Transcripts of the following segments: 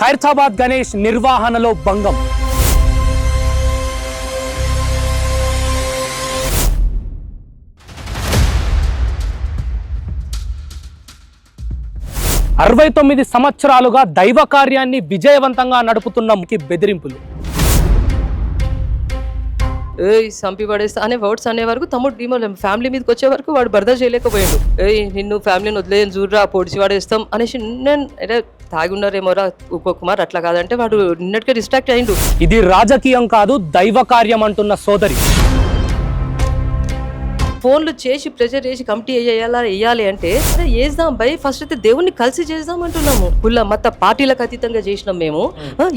ఖైరతాబాద్ గణేష్ నిర్వహణలో భంగం. అరవై తొమ్మిది సంవత్సరాలుగా దైవ కార్యాన్ని విజయవంతంగా నడుపుతున్న ముఖ్య బెదిరింపులు. ఏయ్ సంపి పడేస్తా అనే వర్డ్స్ అనే వరకు తమ్ముడు డిమోలేం ఫ్యామిలీ మీదకి వచ్చే వరకు వాడు బర్దా చేయలేకపోయాడు. ఏయ్ నిన్ను ఫ్యామిలీని వదిలేయని చూడరా పొడిచి పడేస్తాం అనేసి నేను తాగి ఉన్నారేమోరా ఉకో కుమార్ అట్లా కాదంటే వాడు నిన్నటికే డిస్ట్రాక్ట్ అయిండు. ఇది రాజకీయం కాదు దైవ కార్యం అంటున్న సోదరి. ఫోన్లు చేసి ప్రెజర్ చేసి కమిటీ వేయాలా వేయాలి అంటే అరే వేద్దాం బై ఫస్ట్ అయితే దేవుణ్ణి కలిసి చేద్దాం అంటున్నాము. కుల్ల మత పార్టీలకు అతీతంగా చేసినాం మేము.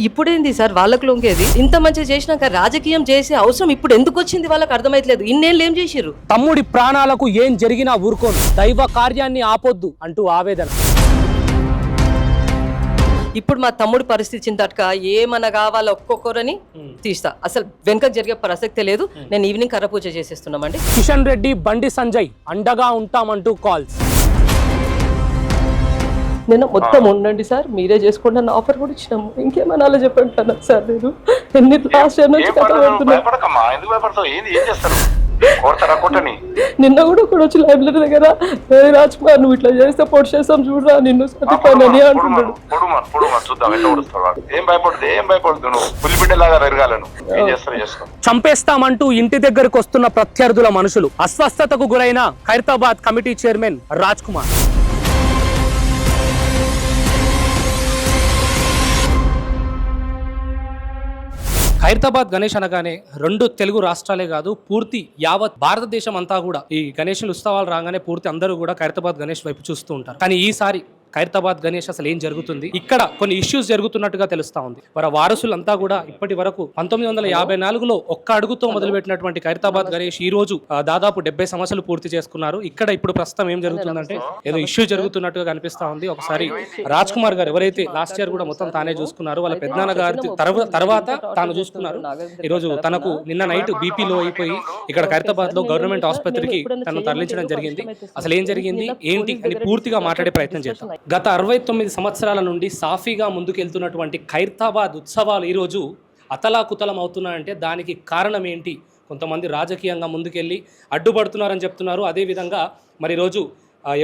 ఇప్పుడేంది సార్ వాళ్ళకు లొంగేది? ఇంత మంచిగా చేసినాక రాజకీయం చేసే అవసరం ఇప్పుడు ఎందుకు వచ్చింది వాళ్ళకి అర్థమైతలేదు. ఇన్నేళ్ళు ఏం చేసిర్రు? తమ్ముడి ప్రాణాలకు ఏం జరిగినా ఊరుకోను. దైవ కార్యాన్ని ఆపొద్దు అంటూ ఆవేదన. ఇప్పుడు మా తమ్ముడి పరిస్థితి చింతట్క ఏమన్నా కావాలో ఒక్కొక్కరని తీస్తా. అసలు వెనక జరిగే ప్రసక్తే లేదు. నేను ఈవినింగ్ కర్ర పూజ చేసేస్తున్నామండి. కిషన్ రెడ్డి బండి సంజయ్ అండగా ఉంటామంటూ కాల్స్. నేను మొత్తం ఉండండి సార్ మీరే చేసుకోండి అన్న ఆఫర్ కూడా ఇచ్చినాము. ఇంకేమన్నా చెప్పండి సార్ నేను? ఎన్ని లాస్ట్ ఇయర్ నుంచి ఏం కథ కొడతారా కొట్టని? నిన్న కూడా ఒకడు వచ్చి లైబ్రరీ దగ్గర "ఏ రాజ్ కుమార్ నువ్వు ఇట్లా చేస్తే పొడి చేస్తాం చూడరా నిన్ను సతిపోనని అంటున్నాడు. పొడుమను పొడుమను చూద్దాం ఎట్లా కొడుస్తావు వాడు. ఏం భయపడదు ఏం భయపడదు నువ్వు. పులిబిడ్డలాగా పెరగాలను ఏం చేస్తారు చేస్తాం. చంపేస్తామంటూ ఇంటి దగ్గరకు వస్తున్న ప్రత్యర్థుల మనుషులు. అస్వస్థతకు గురైన ఖైరతాబాద్ కమిటీ చైర్మన్ రాజ్ కుమార్ హైదరాబాద్ గణేష్ అనగానే రెండు తెలుగు రాష్ట్రాలే కాదు పూర్తి యావత్ భారతదేశం అంతా కూడా ఈ గణేష్ ఉత్సవాలు రాగానే పూర్తి అందరూ కూడా ఖైరతాబాద్ గణేష్ వైపు చూస్తూ ఉంటారు. కానీ ఈసారి ఖైరతాబాద్ గణేష్ అసలు ఏం జరుగుతుంది? ఇక్కడ కొన్ని ఇష్యూస్ జరుగుతున్నట్టుగా తెలుస్తా ఉంది. వారి వారసులంతా కూడా ఇప్పటి వరకు పంతొమ్మిది వందల యాభై నాలుగులో ఒక్క అడుగుతో మొదలుపెట్టినటువంటి ఖైరతాబాద్ గణేష్ ఈ రోజు ఆ, దాదాపు డెబ్బై సమస్యలు పూర్తి చేసుకున్నారు. ఇక్కడ ఇప్పుడు ప్రస్తుతం ఏం జరుగుతుందంటే ఏదో ఇష్యూ జరుగుతున్నట్టుగా కనిపిస్తా ఉంది. ఒకసారి రాజ్ కుమార్ గారు ఎవరైతే లాస్ట్ ఇయర్ కూడా మొత్తం తానే చూసుకున్నారు వాళ్ళ పెద్దనాన్న గారి తర్వా- తర్వాత తాను చూసుకున్నారు. ఈ రోజు తనకు నిన్న నైట్ బీపీ లో అయిపోయి ఇక్కడ ఖైరతాబాద్లో గవర్నమెంట్ ఆసుపత్రికి తను తరలించడం జరిగింది. అసలు ఏం జరిగింది? ఏంటి? అని పూర్తిగా మాట్లాడే ప్రయత్నం చేద్దాం గత అరవై తొమ్మిది సంవత్సరాల నుండి సాఫీగా ముందుకెళ్తున్నటువంటి ఖైరతాబాద్ ఉత్సవాలు ఈరోజు అతలాకుతలం అవుతున్నాయంటే దానికి కారణం ఏంటి? కొంతమంది రాజకీయంగా ముందుకెళ్ళి అడ్డుపడుతున్నారని చెప్తున్నారు. అదేవిధంగా మరి ఈరోజు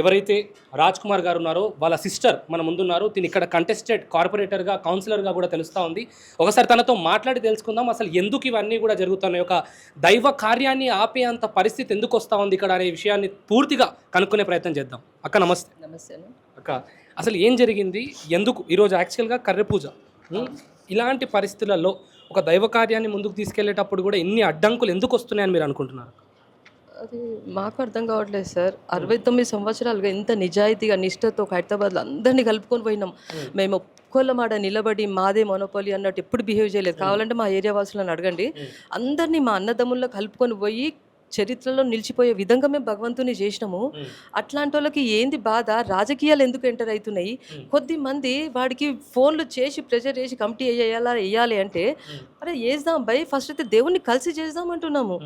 ఎవరైతే రాజ్ కుమార్ గారు ఉన్నారో వాళ్ళ సిస్టర్ మన ముందున్నారు. తిని ఇక్కడ కంటెస్టెడ్ కార్పొరేటర్గా కౌన్సిలర్గా కూడా తెలుస్తూ ఉంది. ఒకసారి తనతో మాట్లాడి తెలుసుకుందాం. అసలు ఎందుకు ఇవన్నీ కూడా జరుగుతున్నాయి? ఒక దైవ కార్యాన్ని ఆపే అంత పరిస్థితి ఎందుకు వస్తూ ఉంది ఇక్కడ అనే విషయాన్ని పూర్తిగా కనుక్కునే ప్రయత్నం చేద్దాం. అక్క నమస్తే. నమస్తే అక్క అసలు ఏం జరిగింది? ఎందుకు? ఈరోజు యాక్చువల్గా కర్రె పూజ. ఉం? ఇలాంటి పరిస్థితులలో ఒక దైవ కార్యాన్ని ముందుకు తీసుకెళ్ళేటప్పుడు కూడా ఎన్ని అడ్డంకులు ఎందుకు వస్తున్నాయని మీరు అనుకుంటున్నారు? అది మాకు అర్థం కావట్లేదు సార్. అరవై తొమ్మిది సంవత్సరాలుగా ఎంత నిజాయితీగా నిష్ఠతో హైదరాబాద్లో అందరినీ కలుపుకొని పోయినాం. మేము ఒక్కోళ్ళ మాట నిలబడి మాదే మొనోపోలి అన్నట్టు ఎప్పుడు బిహేవ్ చేయలేదు. కావాలంటే మా ఏరియా వాసులను అడగండి. అందరినీ మా అన్నదమ్ముల్లో కలుపుకొని పోయి చరిత్రలో నిలిచిపోయే విధంగా మేము భగవంతుని చేసినాము. అట్లాంటి వాళ్ళకి ఏంది బాధ? రాజకీయాలు ఎందుకు ఎంటర్ అవుతున్నాయి? కొద్ది మంది వాడికి ఫోన్లు చేసి ప్రెజర్ చేసి కమిటీ వేయాలా వేయాలి అంటే అరే వేద్దాం బై ఫస్ట్ అయితే దేవుణ్ణి కలిసి చేద్దాం అంటున్నాము.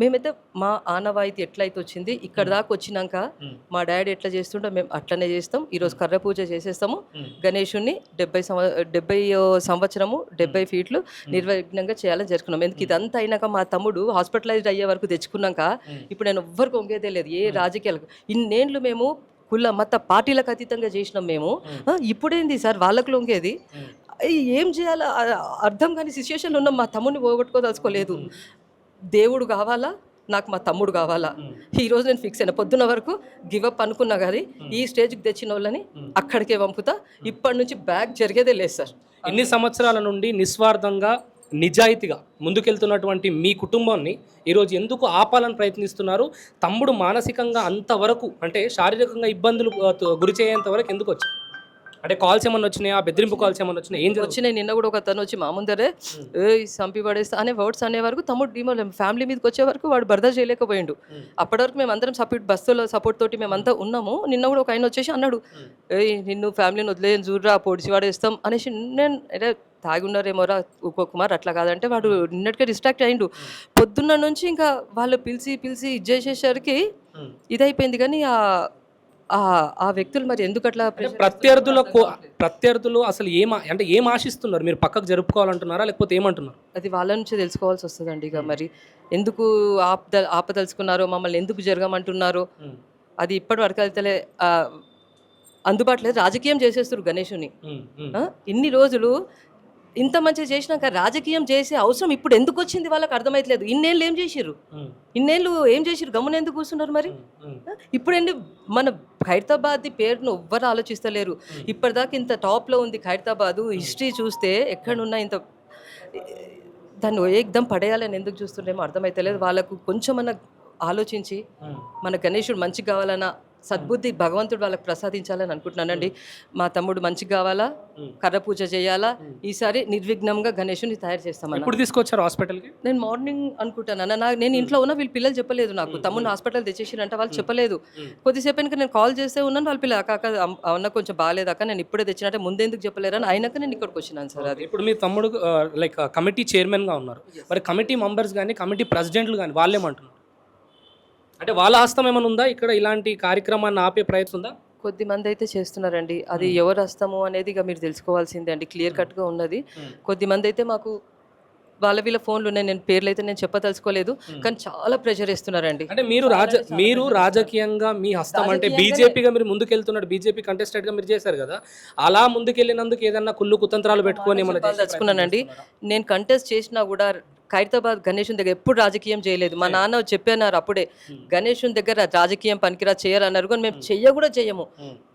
మేమైతే మా ఆనవాయితీ ఎట్లయితే వచ్చింది ఇక్కడ దాకా వచ్చినాక మా డాడీ ఎట్లా చేస్తుంటే మేము అట్లనే చేస్తాం. ఈరోజు కర్ర పూజ చేసేస్తాము. గణేషుణ్ణి డెబ్బై సంవ డెబ్బై సంవత్సరము డెబ్బై ఫీట్లు నిర్విఘ్నంగా చేయాలని జరుపుకున్నాం. ఎందుకు ఇదంతా అయినాక మా తమ్ముడు హాస్పిటలైజ్డ్ అయ్యే వరకు తెచ్చుకున్నాక ఇప్పుడు నేను ఎవ్వరికి వంగేదే లేదు ఏ రాజకీయాలకు. ఇన్నేళ్ళు మేము కుల మత పార్టీలకు అతీతంగా చేసినాం మేము. ఇప్పుడేంది సార్? వాళ్ళకు లొంగేది? ఏం చేయాలో? అర్థం కాని సిచ్యుయేషన్లో ఉన్నాం మా తమ్ముడిని పోగొట్టుకోదలుచుకోలేదు. దేవుడు కావాలా? నాకు మా తమ్ముడు కావాలా? ఈ రోజు నేను ఫిక్స్ అయినా. పొద్దున్న వరకు గివప్ అనుకున్నా కానీ ఈ స్టేజ్కి తెచ్చిన వాళ్ళని అక్కడికే పంపుతా. ఇప్పటి నుంచి బ్యాక్ జరిగేదే లేదు సార్. ఇన్ని సంవత్సరాల నుండి నిస్వార్థంగా నిజాయితీగా ముందుకెళ్తున్నటువంటి మీ కుటుంబాన్ని ఈరోజు ఎందుకు ఆపాలని ప్రయత్నిస్తున్నారు? తమ్ముడు మానసికంగా అంతవరకు అంటే శారీరకంగా ఇబ్బందులు ఆ, గురి చేయేంత వరకు ఎందుకు వచ్చాయి అంటే కాల్స్ ఏమన్నా వచ్చినాయా? బెదిరింపు కాల్స్ ఏమన్నా వచ్చినాయి? ఏం వచ్చినాయి. నిన్న కూడా ఒక తను వచ్చి మా ముందరే ఏ సంపి పడేస్తా అనే వర్డ్స్ అనే వరకు తమ్ముడు డిమోలేం ఫ్యామిలీ మీదకి వచ్చే వరకు వాడు బర్దా చేయలేకపోయిండు. అప్పటి వరకు మేము అందరం సపోర్ట్ బస్సులో సపోర్ట్ తోటి మేమంతా ఉన్నాము. నిన్న కూడా ఒక ఆయన వచ్చేసి అన్నాడు ఏయ్ నిన్ను ఫ్యామిలీని వదిలేయని చూడరా పొడిచి వాడేస్తాం అనేసి నేను అరే తాగి ఉన్నారేమోరా ఉకో కుమార్ అట్లా కాదంటే వాడు నిన్నటికే డిస్ట్రాక్ట్ అయిండు. పొద్దున్న నుంచి ఇంకా వాళ్ళు పిలిచి పిలిచి ఇది చేసేసరికి ఇదైపోయింది కానీ ఆ ఆ- ఆ వ్యక్తులు మరి ఎందుకు అట్లా ప్రత్యర్థుల ప్రత్యర్థులు అసలు ఏం అంటే ఏం ఆశిస్తున్నారు? మీరు పక్కకు జరుపుకోవాలంటున్నారా? లేకపోతే ఏమంటున్నారు? అది వాళ్ళ నుంచి తెలుసుకోవాల్సి వస్తుందండి ఇక మరి. ఎందుకు ఆపద ఆపదలుచుకున్నారో మమ్మల్ని ఎందుకు జరగమంటున్నారో అది ఇప్పటి వరకు అయితే అందుబాటులో. రాజకీయం చేసేస్తారు గణేషుని? ఇన్ని రోజులు ఇంత మంచిగా చేసినాక రాజకీయం చేసే అవసరం ఇప్పుడు ఎందుకు వచ్చింది వాళ్ళకి అర్థమైతలేదు. ఇన్నేళ్ళు ఏం చేసిర్రు? ఇన్నేళ్ళు ఏం చేసిర్రు? గమ్మున ఎందుకు కూర్చున్నారు మరి? ఇప్పుడండి మన ఖైరతాబాద్ పేరును ఎవ్వరు ఆలోచిస్తలేరు. ఇప్పటిదాకా ఇంత టాప్లో ఉంది ఖైరతాబాదు హిస్టరీ చూస్తే ఎక్కడున్నా ఇంత దాన్ని ఏకదం పడేయాలని ఎందుకు చూస్తుండేమో అర్థమైతలేదు. వాళ్ళకు కొంచెమన్నా ఆలోచించి ఉమ్. మన గణేశుడు మంచి కావాలన్న సద్బుద్ధి భగవంతుడు వాళ్ళకి ప్రసాదించాలని అనుకుంటున్నానండి. మా తమ్ముడు మంచి కావాలా. కర్ర పూజ చేయాలా ఈసారి నిర్విఘ్నంగా గణేశుని తయారు చేస్తామన్న ఎప్పుడు తీసుకొచ్చారు హాస్పిటల్కి నేను మార్నింగ్ అనుకుంటాను అన్న. నాకు నేను ఇంట్లో ఉన్న వీళ్ళ పిల్లలు చెప్పలేదు నాకు. తమ్ముడు హాస్పిటల్ తెచ్చేసిరంట వాళ్ళు చెప్పలేదు. కొద్దిసేపు నేను కాల్ చేస్తే ఉన్నాను వాళ్ళ పిల్లలు. అక్క అన్న కొంచెం బాగాలేదు అక్క నేను ఇప్పుడే తెచ్చినట్టే ముందెందుకు చెప్పలేరు అని అయినాక నేను ఇక్కడికి వచ్చినాను సార్ అది. ఇప్పుడు మీ తమ్ముడు లైక్ కమిటీ చైర్మన్గా ఉన్నారు. మరి కమిటీ మెంబర్స్ కానీ కమిటీ ప్రెసిడెంట్లు కానీ వాళ్ళేమంటున్నారు? అంటే వాళ్ళ హస్తం ఏమైనా ఉందా? ఇక్కడ ఇలాంటి కార్యక్రమాన్ని ఆపే ప్రయత్నం ఉందా? కొద్ది మంది అయితే చేస్తున్నారండి. అది ఎవరు వస్తాము అనేది ఇక మీరు తెలుసుకోవాల్సిందే అండి. క్లియర్ కట్గా ఉన్నది. కొద్ది మంది అయితే మాకు వాళ్ళ వీళ్ళ ఫోన్లు ఉన్నాయి. నేను పేర్లు అయితే నేను చెప్పదలుచుకోలేదు. కానీ చాలా ప్రెషర్ ఇస్తున్నారండి అంటే మీరు రాజ మీరు రాజకీయంగా మీ హస్తం అంటే బీజేపీగా మీరు ముందుకెళ్తున్నారు బీజేపీ కంటెస్టెంట్గా మీరు చేశారు కదా. అలా ముందుకెళ్ళినందుకు ఏదన్నా కుళ్ళు కుతంత్రాలు పెట్టుకొని ప్రయత్నం నేను కంటెస్ట్ చేసినా కూడా ఖైరతాబాద్ గణేషుని దగ్గర ఎప్పుడు రాజకీయం చేయలేదు. మా నాన్న చెప్పారు అప్పుడే గణేషుని దగ్గర రాజకీయం పనికిరా చేయాలన్నారు కానీ మేము చెయ్య కూడా చెయ్యము.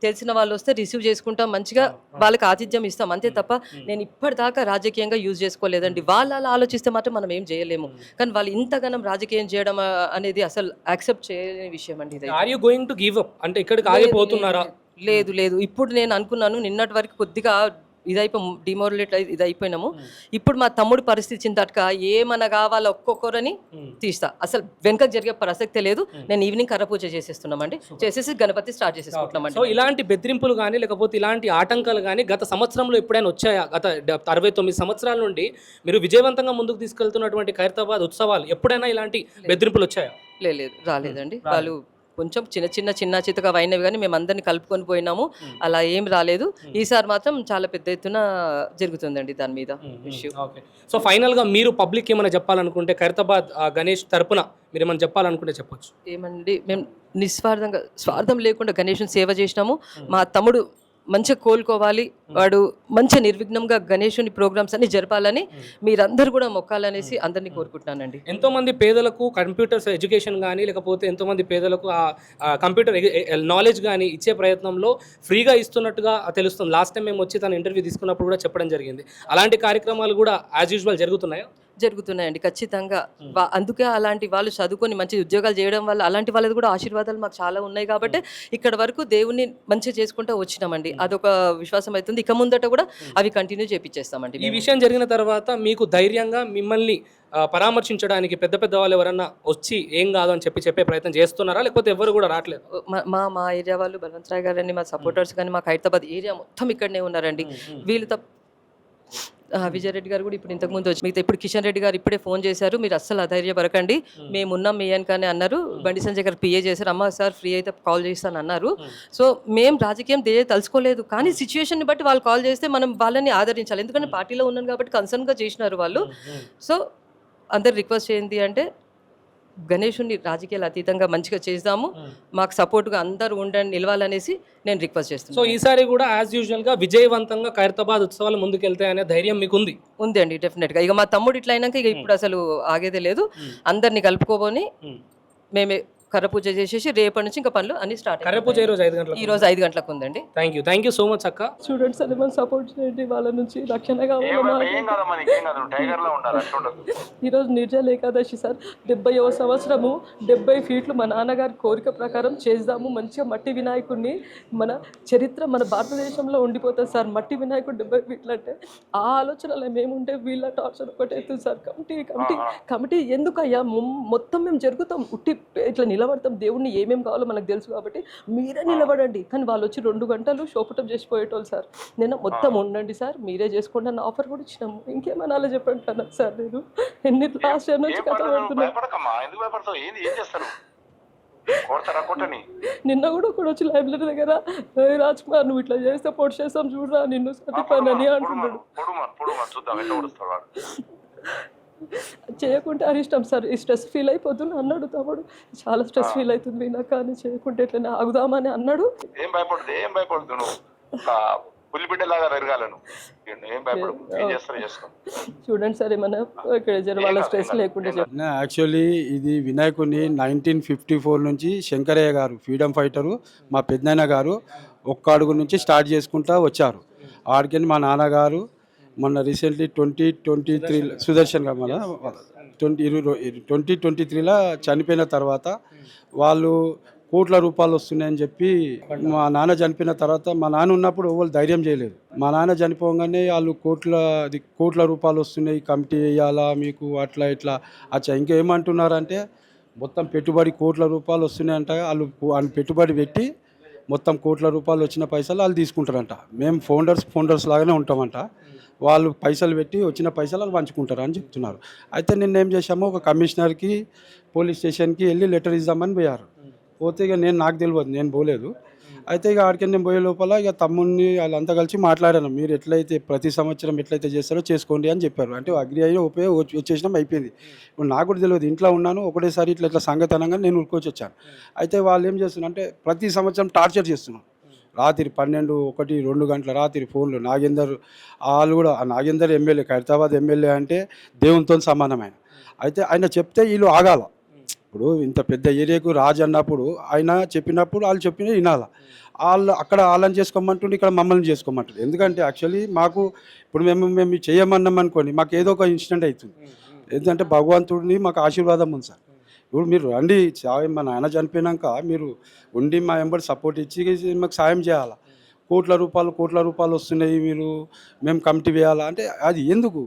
తెలిసిన వాళ్ళు వస్తే రిసీవ్ చేసుకుంటాం మంచిగా వాళ్ళకి ఆతిథ్యం ఇస్తాం. అంతే తప్ప నేను ఇప్పటిదాకా రాజకీయంగా యూజ్ చేసుకోలేదండి. వాళ్ళు అలా ఆలోచిస్తే మాత్రం మనం ఏం చేయలేము. కానీ వాళ్ళు ఇంతగానం రాజకీయం చేయడం అనేది అసలు యాక్సెప్ట్ చేయలేని విషయం అండి ఇది are you going to give up అంటే ఇక్కడికి ఆగిపోతున్నారా? లేదు లేదు. ఇప్పుడు నేను అనుకున్నాను నిన్నటి వరకు కొద్దిగా ఇదైపో డిమోరలేట్ ఇది అయిపోయినాము ఇప్పుడు మా తమ్ముడి పరిస్థితి చింతక ఏమన్నా కావాలో ఒక్కొక్కరని. తీస్తా. అసలు వెనక జరిగే ప్రసక్తే లేదు. నేను ఈవినింగ్ కర్ర పూజ చేసేస్తున్నామండి చేసేసి గణపతి స్టార్ట్ చేసేసుకుంటున్నామండి. సో ఇలాంటి బెదిరింపులు కానీ లేకపోతే ఇలాంటి ఆటంకాలు కానీ గత సంవత్సరంలో ఎప్పుడైనా వచ్చాయా? గత అరవై తొమ్మిది సంవత్సరాల నుండి మీరు విజయవంతంగా ముందుకు తీసుకెళ్తున్నటువంటి ఖైరతాబాద్ ఉత్సవాలు ఎప్పుడైనా ఇలాంటి బెదిరింపులు వచ్చాయా? లేదు రాలేదండి. వాళ్ళు కొంచెం చిన్న చిన్న చిన్న చితక అయినవి కానీ మేము అందరిని కలుపుకొని పోయినాము. అలా ఏం రాలేదు. ఈసారి మాత్రం చాలా పెద్ద ఎత్తున జరుగుతుందండి దాని మీద ఇష్యూ ఓకే. సో ఫైనల్గా మీరు పబ్లిక్ ఏమైనా చెప్పాలనుకుంటే ఖైరతాబాద్ ఆ, గణేష్ తరపున మీరు ఏమైనా చెప్పాలనుకుంటే చెప్పొచ్చు. ఏమండి మేము నిస్వార్థంగా స్వార్థం లేకుండా గణేషుని సేవ చేసినాము. మా తమ్ముడు మంచిగా కోలుకోవాలి. వాడు మంచి నిర్విఘ్నంగా గణేషుని ప్రోగ్రామ్స్ అన్ని జరపాలని మీరందరూ కూడా మొక్కాలనేసి అందరినీ కోరుకుంటున్నానండి. ఎంతో మంది పేదలకు కంప్యూటర్స్ ఎడ్యుకేషన్ కానీ లేకపోతే ఎంతో మంది పేదలకు ఆ ఆ కంప్యూటర్ నాలెడ్జ్ కానీ ఇచ్చే ప్రయత్నంలో ఫ్రీగా ఇస్తున్నట్టుగా తెలుస్తుంది. లాస్ట్ టైం మేము వచ్చి తన ఇంటర్వ్యూ తీసుకున్నప్పుడు కూడా చెప్పడం జరిగింది. అలాంటి కార్యక్రమాలు కూడా యాజ్ యూజువల్ జరుగుతున్నాయా? జరుగుతున్నాయండి ఖచ్చితంగా. అందుకే అలాంటి వాళ్ళు చదువుకొని మంచి ఉద్యోగాలు చేయడం వల్ల అలాంటి వాళ్ళది కూడా ఆశీర్వాదాలు మాకు చాలా ఉన్నాయి కాబట్టి ఇక్కడ వరకు దేవుణ్ణి మంచిగా చేసుకుంటూ వచ్చినామండి. అదొక విశ్వాసం అవుతుంది. ఇక ముందట కూడా అవి కంటిన్యూ చేపించేస్తామండి ఈ విషయం జరిగిన తర్వాత మీకు ధైర్యంగా మిమ్మల్ని పరామర్శించడానికి పెద్ద పెద్ద వాళ్ళు ఎవరన్నా వచ్చి ఏం కాదు అని చెప్పి చెప్పే ప్రయత్నం చేస్తున్నారా? లేకపోతే ఎవరు కూడా రావట్లేదు? మా- మా ఏరియా వాళ్ళు బలవంతరాయ్ గారని మా సపోర్టర్స్ కానీ మాకు హైదరాబాద్ ఏరియా మొత్తం ఇక్కడనే ఉన్నారండి. వీళ్ళు తప్ప ఆ, విజయరెడ్డి గారు కూడా ఇప్పుడు ఇంతకు ముందు వచ్చి మిగతా ఇప్పుడు కిషన్ రెడ్డి గారు ఇప్పుడే ఫోన్ చేశారు. మీరు అస్సలు అధైర్యపడకండి. మేము. ఉన్నాం మీ అని అన్నారు. బండి సంజయ్ గారు పిఏ చేశారు. అమ్మ సార్ ఫ్రీ అయితే కాల్ చేస్తాను అన్నారు. సో మేము రాజకీయం తలుచుకోలేదు. కానీ సిచ్యువేషన్ని బట్టి వాళ్ళు కాల్ చేస్తే మనం వాళ్ళని ఆదరించాలి. ఎందుకంటే పార్టీలో ఉన్నాను కాబట్టి కన్సర్న్గా చేసినారు వాళ్ళు. సో అందరు రిక్వెస్ట్ ఏంటి అంటే గణేషుని రాజకీయాలు అతీతంగా మంచిగా చేద్దాము మాకు సపోర్ట్గా అందరూ ఉండండి నిలవాలనేసి నేను రిక్వెస్ట్ సో చేస్తున్నాను ఈసారి కూడా యాజ్ యూజువల్గా విజయవంతంగా ఖైరతాబాద్ ఉత్సవాలు ముందుకెళ్తాయనే ధైర్యం మీకు ఉంది ఉంది అండి డెఫినెట్గా ఇక మా తమ్ముడు ఇట్లా అయినాక ఇక ఇప్పుడు అసలు ఆగేదే లేదు. అందరిని కలుపుకోబోని మేమే కర్ర పూజ చేసేసి రేపటి నుంచి ఇంకా పనులు అన్ని స్టార్ట్ కర్ర పూజ ఈ రోజు ఐదు గంటలకు ఈ రోజు ఐదు గంటలకు ఉందండి. Thank you thank you so much అక్క. స్టూడెంట్స్ అది మన సపోర్ట్ చేయండి. వాళ్ళ నుంచి రక్షణ ఏం ఏం కాదమ్మా నీకేం కాదు. నువ్వు టైగర్ లా ఉండాలి అట్లుండదు ఈరోజు నిర్జల ఏకాదశి సార్. డెబ్బైవ సంవత్సరము డెబ్బై ఫీట్లు మా నాన్నగారి కోరిక ప్రకారం చేద్దాము. మంచిగా మట్టి వినాయకుడిని మన చరిత్ర మన భారతదేశంలో ఉండిపోతుంది సార్. మట్టి వినాయకుడు డెబ్బై ఫీట్లు అంటే ఆ ఆలోచనలో మేముంటే వీళ్ళ టార్చర్ ఒకటి అవుతుంది సార్. కమిటీ కమిటీ కమిటీ ఎందుకయ్యా? మొత్తం మేము జరుగుతాం. ఉట్టి ఇట్లా నిలబడతాం. దేవుణ్ణి ఏమేం కావాలో మనకు తెలుసు కాబట్టి మీరే నిలబడండి. కానీ వాళ్ళు వచ్చి రెండు గంటలు షోపుటం చేసిపోయేటోళ్ళు సార్. నేను మొత్తం ఉండండి సార్ మీరే చేసుకోండి అన్న ఆఫర్ కూడా ఇచ్చినాము. ఇంకేమన్నా చెప్పండి అన్నారు సార్ నేను. ఎన్ని లాస్ట్ ఇయర్ నుంచి కథ పడతావు పడుతున్నా. భయపడకమ్మా. ఎందుకు భయపడతావు? ఏంది? ఏం చేస్తారు? కొడతారా? కొట్టని? నిన్న కూడా ఒకడు వచ్చి లైబ్రరీ దగ్గర "ఏయ్ రాజ్ కుమార్ నువ్వు ఇట్లా చేస్తే పొడి చేస్తాం చూడరా నిన్ను సతిపని అని అంటున్నాడు చేయకుంటే అని ఇష్టం సార్ ఈ స్ట్రెస్ ఫీల్ అయిపోతున్నా అన్నాడు తమ్ముడు. చాలా స్ట్రెస్ ఫీల్ అవుతుంది నాకు కానీ చేయకుంటే ఎట్లా ఆగుదామని అన్నాడు. ఏం భయపడదు ఏం భయపడదు నువ్వు. ఒక పులిబిడ్డలాగా ఎరగాలను ఏం భయపడదు ఏం చేస్తారో చేసుకో చూడండి సార్ ఏమన్నా ఇక్కడ వాళ్ళ స్ట్రెస్ లేకుండా యాక్చువల్లీ ఇది వినాయకుని నైన్టీన్ ఫిఫ్టీ ఫోర్ నుంచి శంకరయ్య గారు ఫ్రీడమ్ ఫైటరు మా పెద్దనాన్న గారు ఒక్క అడుగు నుంచి స్టార్ట్ చేసుకుంటా వచ్చారు. ఆడికని మా నాన్నగారు మొన్న recently twenty twenty three Sudarshan మన ట్వంటీ ఇరవై ట్వంటీ ట్వంటీ త్రీలో చనిపోయిన తర్వాత వాళ్ళు కోట్ల రూపాయలు వస్తున్నాయని చెప్పి మా నాన్న చనిపోయిన తర్వాత మా నాన్న ఉన్నప్పుడు ఎవరు ధైర్యం చేయలేదు. మా నాన్న చనిపోగానే వాళ్ళు కోట్ల అది కోట్ల రూపాయలు వస్తున్నాయి కమిటీ వేయాలా మీకు అట్లా ఇట్లా అచ్చా. ఇంకేమంటున్నారంటే మొత్తం పెట్టుబడి కోట్ల రూపాయలు వస్తున్నాయంట. వాళ్ళు వాళ్ళు పెట్టుబడి పెట్టి మొత్తం కోట్ల రూపాయలు వచ్చిన పైసలు వాళ్ళు తీసుకుంటారంట. మేము ఫౌండర్స్ ఫౌండర్స్ లాగానే ఉంటామంట. వాళ్ళు పైసలు పెట్టి వచ్చిన పైసలు పంచుకుంటారు అని చెప్తున్నారు. అయితే నిన్న ఏం చేశాము ఒక కమిషనర్కి పోలీస్ స్టేషన్కి వెళ్ళి లెటర్ ఇద్దామని పోయారు. పోతే ఇక నేను నాకు తెలియదు నేను పోలేదు. అయితే ఇక ఆడికి నేను పోయే లోపల ఇక తమ్ముడిని వాళ్ళంతా కలిసి మాట్లాడాను. మీరు ఎట్లయితే ప్రతి సంవత్సరం ఎట్లయితే చేస్తారో చేసుకోండి అని చెప్పారు. అంటే అగ్రి అయ్యి ఉపయోగ వచ్చేసినాం అయిపోయింది. ఇప్పుడు నాకు కూడా తెలియదు ఇంట్లో ఉన్నాను ఒకటేసారి ఇట్లా ఇట్లా సంగతనంగా నేను ఉరుకొచ్చి వచ్చాను. అయితే వాళ్ళు ఏం చేస్తున్నారు అంటే ప్రతి సంవత్సరం టార్చర్ చేస్తున్నాం రాత్రి పన్నెండు ఒకటి రెండు గంటల రాత్రి ఫోన్లు. నాగేందర్ వాళ్ళు కూడా ఆ నాగేందర్ ఎమ్మెల్యే ఖైరతాబాద్ ఎమ్మెల్యే అంటే దేవునితో సమానమైన. అయితే ఆయన చెప్తే వీళ్ళు ఆగాల. ఇప్పుడు ఇంత పెద్ద ఏరియాకు రాజు అన్నప్పుడు ఆయన చెప్పినప్పుడు వాళ్ళు చెప్పిన వినాల. వాళ్ళు అక్కడ వాళ్ళని చేసుకోమంటుండే ఇక్కడ మమ్మల్ని చేసుకోమంటుంది ఎందుకంటే యాక్చువల్లీ మాకు ఇప్పుడు మేము మేము చేయమన్నాం అనుకోండి మాకు ఏదో ఒక ఇన్సిడెంట్ అవుతుంది. ఎందుకంటే భగవంతుడిని మాకు ఆశీర్వాదం ఉంది సార్. ఇప్పుడు మీరు రండి సాయం మా నాన్న చనిపోయినాక మీరు ఉండి మా ఎంబడి సపోర్ట్ ఇచ్చి మాకు సాయం చేయాలా? కోట్ల రూపాయలు కోట్ల రూపాయలు వస్తున్నాయి మీరు మేము కమిటీ వేయాలా? అంటే అది ఎందుకు?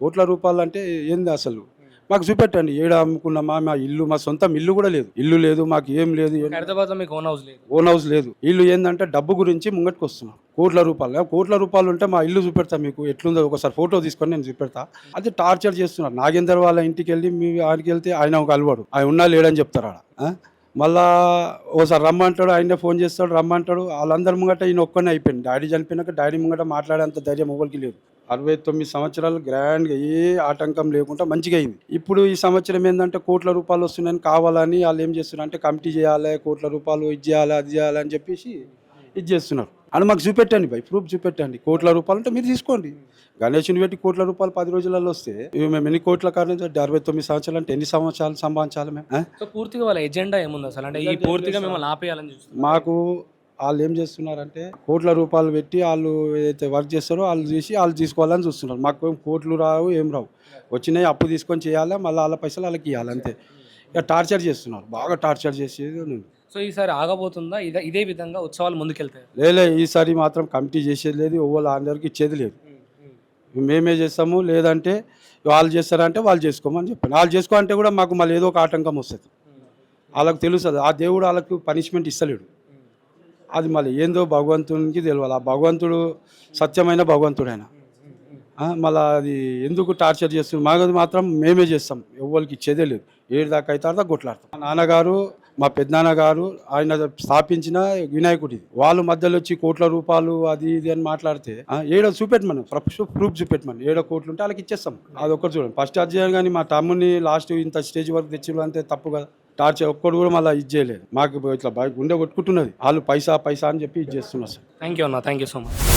కోట్ల రూపాయలు అంటే ఏంది అసలు? మాకు చూపెట్టండి. ఏడ అమ్ముకున్నామా మా ఇల్లు మా సొంతం ఇల్లు కూడా లేదు. ఇల్లు లేదు మాకు ఏం లేదు ఏం- హైదరాబాద్లో మీకు ఓన్ హౌస్ లేదు. ఓన్ హౌస్ లేదు. ఇల్లు ఏంటంటే డబ్బు గురించి ముంగట్టుకు వస్తున్నాం కోట్ల రూపాయలు. కోట్ల రూపాయలు ఉంటే మా ఇల్లు చూపెడతా మీకు. ఎట్లుందో ఒకసారి ఫోటో తీసుకొని నేను చూపెడతా. అది టార్చర్ చేస్తున్నారు. నాగేందర్ వాళ్ళ ఇంటికి వెళ్ళి మీ ఆయనకి వెళ్తే ఆయన ఒక అలవాడు. ఆయన ఉన్నా లేడని చెప్తారు ఆడ? మళ్ళా ఓసారి రమ్మంటాడు ఆయనే ఫోన్ చేస్తాడు రమ్మంటాడు. వాళ్ళందరి ముంగట ఈయన ఒక్కనే అయిపోయింది. డాడీ చనిపోయినాక డాడీ ముంగట మాట్లాడేంత ధైర్యం ఎవరికి లేదు. అరవై తొమ్మిది సంవత్సరాలు గ్రాండ్గా ఏ ఆటంకం లేకుండా మంచిగా అయింది. ఇప్పుడు ఈ సంవత్సరం ఏంటంటే కోట్ల రూపాయలు వస్తున్నాయని కావాలని వాళ్ళు ఏం చేస్తున్నారు అంటే కమిటీ చేయాలి కోట్ల రూపాయలు ఇది చేయాలి అది చేయాలి అని చెప్పేసి ఇది చేస్తున్నారు. అని మాకు చూపెట్టండి బై ప్రూఫ్ చూపెట్టండి. కోట్ల రూపాయలు అంటే మీరు తీసుకోండి. గణేషుని పెట్టి కోట్ల రూపాయలు పది రోజులలో వస్తే మేము ఎన్ని కోట్ల కారణం అరవై తొమ్మిది సంవత్సరాలు అంటే ఎన్ని సంవత్సరాలు సంపాదించాలి మేము పూర్తిగా వాళ్ళ ఎజెండా ఏముంది అసలు? అంటే ఈ పూర్తిగా మిమ్మల్ని ఆపేయాలని మాకు వాళ్ళు ఏం చేస్తున్నారంటే కోట్ల రూపాయలు పెట్టి వాళ్ళు ఏదైతే వర్క్ చేస్తారో వాళ్ళు చేసి వాళ్ళు తీసుకోవాలని చూస్తున్నారు. మాకు ఏం కోట్లు రావు ఏం రావు. వచ్చినాయి అప్పు తీసుకొని చేయాలి మళ్ళీ వాళ్ళ పైసలు వాళ్ళకి ఇవ్వాలి అంతే. ఇక టార్చర్ చేస్తున్నారు. బాగా టార్చర్ చేసేది ఉంది సో ఈసారి ఆగబోతుందా? ఇదే ఇదే విధంగా ఉత్సవాలు ముందుకెళ్తాయి. లేలే ఈసారి మాత్రం కమిటీ చేసేది లేదు. ఎవరు అందరికి ఇచ్చేది లేదు. మేమే చేస్తాము లేదంటే వాళ్ళు చేస్తారంటే వాళ్ళు చేసుకోమని చెప్పాను. వాళ్ళు చేసుకో అంటే కూడా మాకు మళ్ళీ ఏదో ఒక ఆటంకం వస్తుంది. వాళ్ళకి తెలుస్తుంది. ఆ దేవుడు వాళ్ళకు పనిష్మెంట్ ఇస్తలేడు. అది మళ్ళీ ఏందో భగవంతునికి తెలియాలి ఆ భగవంతుడు సత్యమైన భగవంతుడు ఆయన మళ్ళీ అది ఎందుకు టార్చర్ చేస్తుంది మాకు మాత్రం మేమే చేస్తాం. ఎవరికి ఇచ్చేదే లేదు. ఏడు దాకా అయితే దాకా కొట్లాడతాం. మా నాన్నగారు మా పెద్దనాన్నగారు ఆయన స్థాపించిన వినాయకుడి వాళ్ళ మధ్యలో వచ్చి కోట్ల రూపాయలు అది ఇది అని మాట్లాడితే ఏడో చూపెట్టమని? చూపెట్టమను ప్రూఫ్ ప్రూఫ్ చూపెట్టమను. ఏడో కోట్లు ఉంటే వాళ్ళకి ఇచ్చేస్తాం. అది ఒకటి చూడండి. ఫస్ట్ అధ్యయనం కానీ మా తమ్ముని లాస్ట్ ఇంత స్టేజ్ వరకు తెచ్చిన అంతే తప్పు కదా. టార్చ్ ఒక్కడు కూడా మళ్ళీ ఇది చేయలేదు. మాకు ఇట్లా గుండె కొట్టుకుంటున్నది. వాళ్ళు పైసా పైసా అని చెప్పి ఇది చేస్తున్నారు సార్. థ్యాంక్ యూ అన్న థ్యాంక్ యూ సో మచ్